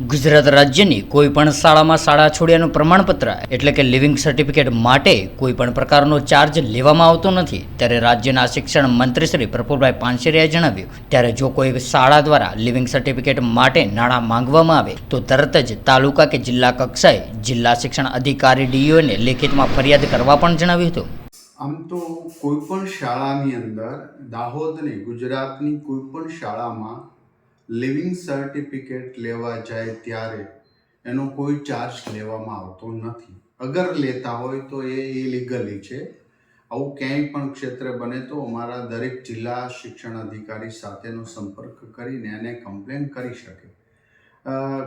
ગુજરાત રાજ્યની કોઈ પણ શાળામાં શાળા છોડ્યાનું પ્રમાણપત્ર, એટલે કે લિવિંગ સર્ટિફિકેટ માટે કોઈ પણ પ્રકારનો ચાર્જ લેવામાં આવતો નથી. ત્યારે રાજ્યના શિક્ષણ મંત્રી શ્રી પ્રફુલભાઈ પાનસેરિયાએ જણાવ્યું, ત્યારે જો કોઈ શાળા દ્વારા લિવિંગ સર્ટિફિકેટ માટે નાણાં માંગવામાં આવે, તો તરત જ તાલુકા કે જિલ્લા કક્ષાએ જિલ્લા શિક્ષણ અધિકારી ડીઓને લેખિતમાં ફરિયાદ કરવા પણ જણાવ્યું હતું. આમ તો કોઈ પણ શાળાની અંદર દાહોદની ગુજરાતની કોઈ પણ શાળામાં લિવિંગ સર્ટિફિકેટ લેવા જાય ત્યારે એનો કોઈ ચાર્જ લેવામાં આવતો નથી. અગર લેતા હોય તો એ ઇલીગલી છે. આવું ક્યાંય પણ ક્ષેત્રે બને તો અમારા દરેક જિલ્લા શિક્ષણ અધિકારી સાથેનો સંપર્ક કરીને એને કમ્પ્લેન કરી શકે.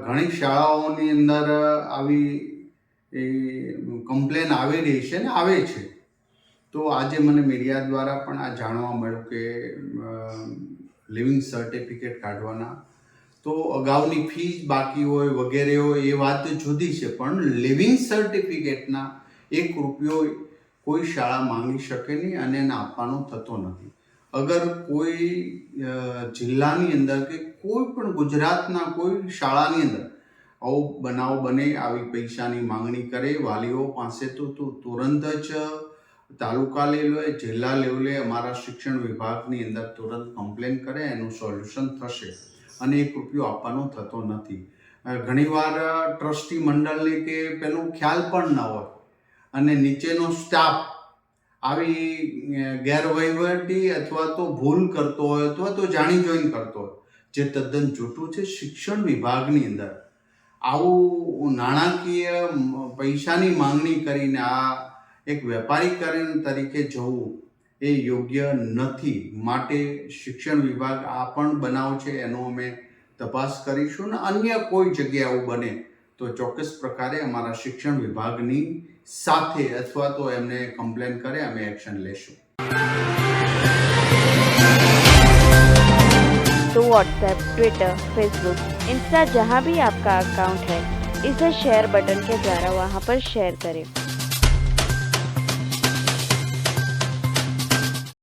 ઘણી શાળાઓની અંદર આવી એ કમ્પ્લેન આવી રહી છે ને આવે છે. તો આજે મને મીડિયા દ્વારા પણ આ જાણવા મળ્યું કે લિવિંગ સર્ટિફિકેટ કાઢવાના. તો અગાઉની ફીસ બાકી હોય વગેરે હોય એ વાત જુદી છે, પણ લિવિંગ સર્ટિફિકેટના એક રૂપિયો કોઈ શાળા માંગી શકે નહીં અને એને આપવાનો થતો નથી. અગર કોઈ જિલ્લાની અંદર કે કોઈ પણ ગુજરાતના કોઈ શાળાની અંદર આવો બનાવ બને, આવી પૈસાની માંગણી કરે, વાલીઓ પાસે તો તો તુરંત જ તાલુકા લેવલે જિલ્લા લેવલે અમારા શિક્ષણ વિભાગની અંદર તુરંત કમ્પ્લેન કરે, એનું સોલ્યુશન થશે. અને એક રૂપિયો આપવાનો થતો નથી. ઘણીવાર ટ્રસ્ટી મંડળને કે પેલું ખ્યાલ પણ ન હોય. અને નીચેનો સ્ટાફ આવી ગેરવહીવટી અથવા તો ભૂલ કરતો હોય અથવા તો જાણી જોઈને કરતો હોય, જે તદ્દન જૂઠું છે, શિક્ષણ વિભાગની અંદર. આવું નાણાકીય પૈસાની માંગણી કરીને આ એક વેપારીકરણ તરીકે જવું એ યોગ્ય નથી માટે શિક્ષણ વિભાગ આ પણ બનાવ છે એનો અમે તપાસ કરીશું ને અન્ય કોઈ જગ્યાએ આવું બને તો ચોક્કસ પ્રકારે અમારા શિક્ષણ વિભાગની સાથે અથવા તો એમને કમ્પ્લેન કરે અમે એક્શન લેશું तो व्हाट्सएप ट्विटर फेसबुक इंस्टा जहाँ भी आपका अकाउंट है इसे शेयर बटन के द्वारा वहाँ पर शेयर करें